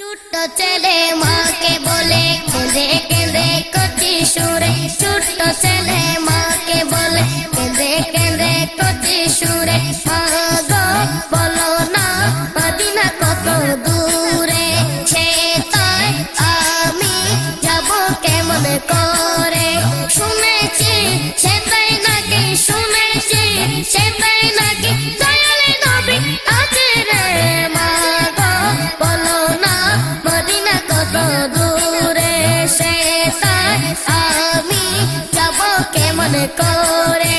ছোট্ট ছেলে মাকে বলে কেঁদে কেঁদে কচি সুরে। ছোট্ট ছেলে মাকে বলে কেঁদে কেঁদে কচি সুরে। করে।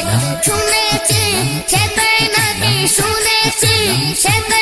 শুনেছি সেটাই নাকি শুনেছি সেটাই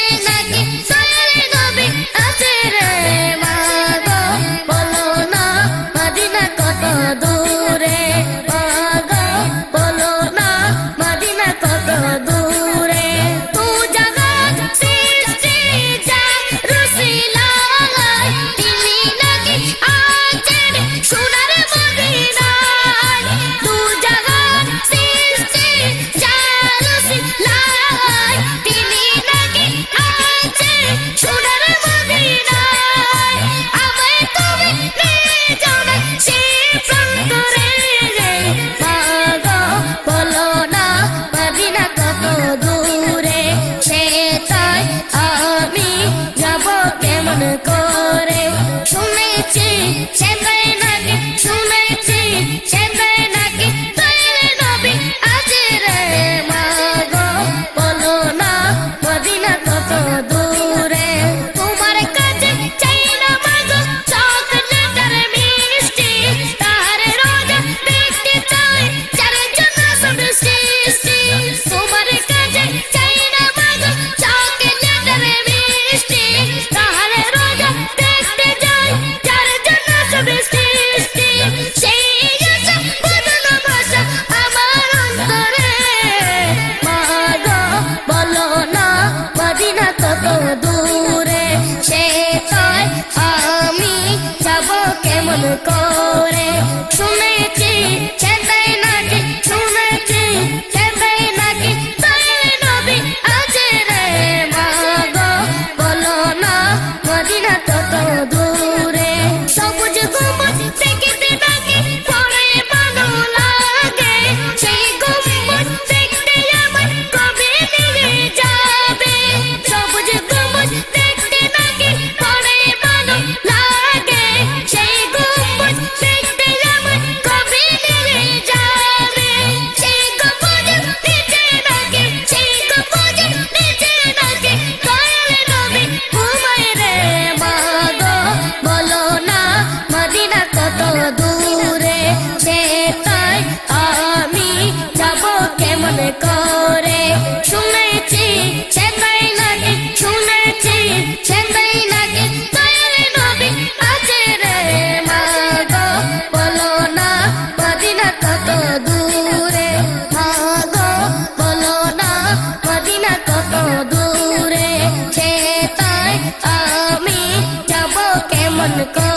मन का